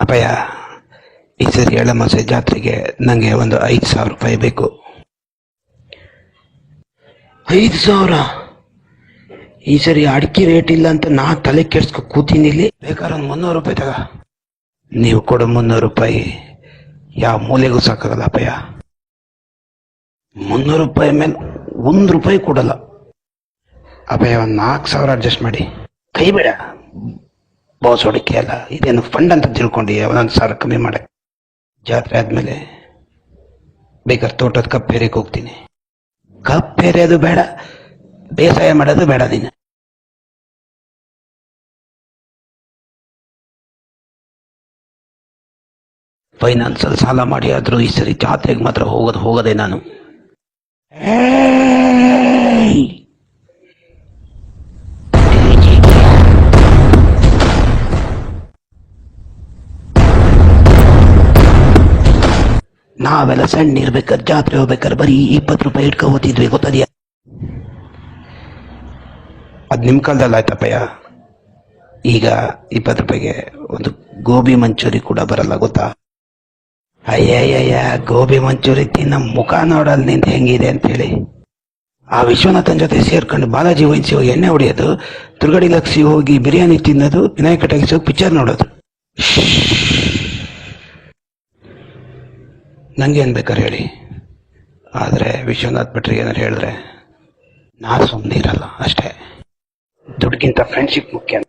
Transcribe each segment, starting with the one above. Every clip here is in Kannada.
ಅಪ್ಪಯ್ಯ ಈ ಸರಿ ಎಳ್ಳಮಾಸೆ ಜಾತ್ರೆಗೆ ನನಗೆ ಒಂದು ಐದು ಸಾವಿರ ರೂಪಾಯಿ ಬೇಕು. ಐದು ಸಾವಿರ? ಈ ಸರಿ ಅಡಿಕೆ ರೇಟ್ ಇಲ್ಲ ಅಂತ ನಾ ತಲೆ ಕೆಡ್ಸ್ಕೊ ಕೂತೀನಿ ಇಲ್ಲಿ. ಬೇಕಾದ್ರೆ ಒಂದು ಮುನ್ನೂರು ರೂಪಾಯಿ ತಗ. ನೀವು ಕೊಡೋ ಮುನ್ನೂರು ರೂಪಾಯಿ ಯಾವ ಮೂಲೆಗೂ ಸಾಕಾಗಲ್ಲ ಅಪ್ಪಯ್ಯ ಮುನ್ನೂರು ರೂಪಾಯಿ ಮೇಲೆ ಒಂದು ರೂಪಾಯಿ ಕೊಡಲ್ಲ. ಅಪ್ಪಯ್ಯ ಒಂದು ನಾಲ್ಕು ಸಾವಿರ ಅಡ್ಜಸ್ಟ್ ಮಾಡಿ. ಕೈ ಬೇಡ. ಬಾಸ್ ಹೊಡಿಕೆ ಅಲ್ಲ. ಇದೇನು ಫಂಡ್ ಅಂತ ತಿಳ್ಕೊಂಡು, ಒಂದೊಂದು ಸಾವಿರ ಕಮ್ಮಿ ಮಾಡಕ್ಕೆ. ಜಾತ್ರೆ ಆದಮೇಲೆ ಬೇಕಾದ್ರೆ ತೋಟದ ಕಪ್ಪೇರಿಗೆ ಹೋಗ್ತೀನಿ. ಕಪ್ಪೇರೆಯೋದು ಬೇಡ, ಬೇಸಾಯ ಮಾಡೋದು ಬೇಡ ನೀನು. ಫೈನಾನ್ಸಲ್ಲಿ ಸಾಲ ಮಾಡಿ ಆದ್ರೂ ಈ ಸರಿ ಜಾತ್ರೆಗೆ ಮಾತ್ರ ಹೋಗೋದು, ಹೋಗೋದೆ ನಾನು. ನಾವೆಲ್ಲ ಸಣ್ಣ ಇರ್ಬೇಕಾದ್ರೆ ಜಾತ್ರೆ ಹೋಗ್ಬೇಕಾದ್ರೆ ಬರೀ ಇಪ್ಪತ್ತು ರೂಪಾಯಿ ಇಟ್ಕೊ ಹೋಗ್ತಿದ್ವಿ ಗೊತ್ತದ್ಯಾ? ಅದು ನಿಮ್ಮ ಕಾಲದಲ್ಲಿ ಆಯ್ತಪ್ಪಯ್ಯ. ಈಗ ಇಪ್ಪತ್ತು ರೂಪಾಯಿಗೆ ಒಂದು ಗೋಬಿ ಮಂಚೂರಿ ಕೂಡ ಬರಲ್ಲ, ಗೊತ್ತಾ? ಅಯ್ಯಯ್ಯಯ್ಯ, ಗೋಬಿ ಮಂಚೂರಿ ತಿನ್ನ ಮುಖ ನೋಡಲ್ ನಿಂತು ಹೆಂಗಿದೆ ಅಂತೇಳಿ ಆ ವಿಶ್ವನಾಥನ್ ಜೊತೆ ಸೇರ್ಕೊಂಡು ಬಾಲಾಜಿ ವಹಿಸಿ ಹೋಗಿ ಎಣ್ಣೆ ಹೊಡೆಯೋದು ದುರ್ಗಡಿ ಲಕ್ಷಿ ಹೋಗಿ ಬಿರಿಯಾನಿ ತಿನ್ನೋದು, ವಿನಾಯಕ ಟ್ಯಾಕ್ಸಿ ಹೋಗಿ ಪಿಕ್ಚರ್ ನೋಡೋದು. ನಂಗೆ ಏನು ಬೇಕಾದ್ರೆ ಹೇಳಿ. ಆದರೆ ವಿಶ್ವನಾಥ್ ಭಟ್ರಿಗೆ ಏನಾರು ಹೇಳಿದ್ರೆ ನಾ ಸುಮ್ಮನೆ ಇರಲ್ಲ, ಅಷ್ಟೇ. ದುಡ್ಡಿಗಿಂತ ಫ್ರೆಂಡ್ಶಿಪ್ ಮುಖ್ಯ.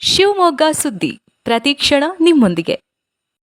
ಶಿವಮೊಗ್ಗ ಸುದ್ದಿ ಪ್ರತಿಕ್ಷಣ ನಿಮ್ಮೊಂದಿಗೆ.